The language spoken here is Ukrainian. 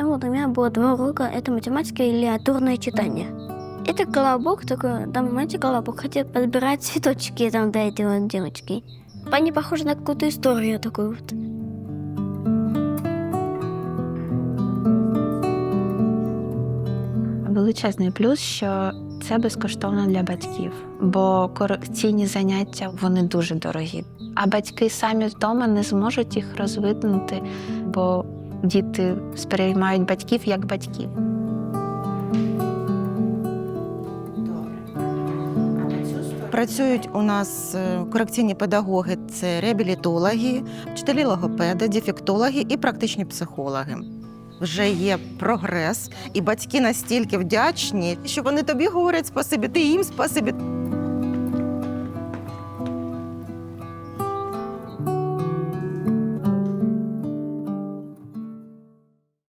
Там вот у меня было два урока. Это математика и литературное читание. Это колобок такой, там, знаете, колобок хотел подбирать цветочки там для этой вот девочки. Они похожи на какую-то историю такую вот. Величезний плюс, що це безкоштовно для батьків, бо корекційні заняття вони дуже дорогі. А батьки самі вдома не зможуть їх розвинути, бо діти сприймають батьків як батьків. Працюють у нас е, корекційні педагоги, це реабілітологи, вчителі логопеди, дефектологи і практичні психологи. Вже є прогрес, і батьки настільки вдячні, що вони тобі говорять спасибі, ти їм спасибі.